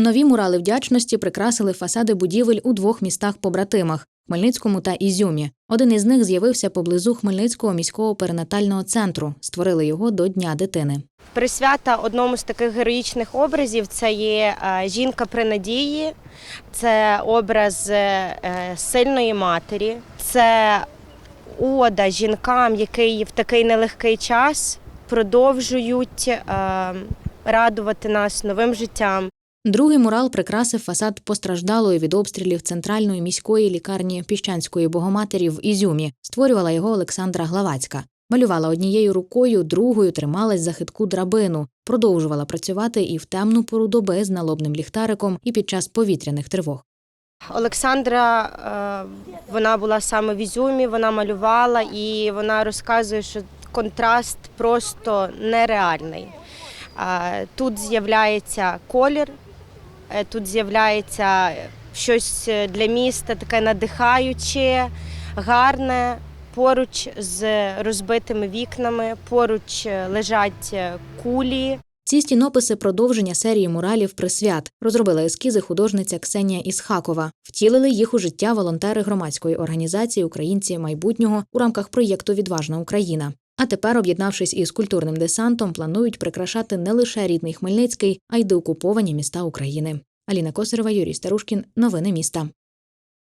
Нові мурали вдячності прикрасили фасади будівель у двох містах-побратимах Хмельницькому та Ізюмі. Один із них з'явився поблизу Хмельницького міського перинатального центру. Створили його до Дня дитини. Присвята одному з таких героїчних образів це є е, жінка при надії, це образ е, сильної матері, це ода жінкам, які в такий нелегкий час продовжують е, радувати нас новим життям. Другий мурал прикрасив фасад постраждалої від обстрілів центральної міської лікарні Піщанської богоматері в Ізюмі. Створювала його Олександра Главацька. Малювала однією рукою, другою трималась за хитку драбину. Продовжувала працювати і в темну пору доби з налобним ліхтариком, і під час повітряних тривог. Олександра е, вона була саме в Ізюмі, вона малювала і вона розказує, що контраст просто нереальний. Е, Тут з'являється колір, тут з'являється щось для міста таке надихаюче, гарне. Поруч з розбитими вікнами, поруч лежать кулі. Ці стінописи продовження серії муралів присвят розробила ескізи художниця Ксенія Ісхакова. Втілили їх у життя волонтери громадської організації Українці майбутнього у рамках проєкту Відважна Україна. А тепер, об'єднавшись із культурним десантом, планують прикрашати не лише рідний Хмельницький, а й деокуповані міста України. Аліна Косарова, Юрій Старушкін. Новини міста.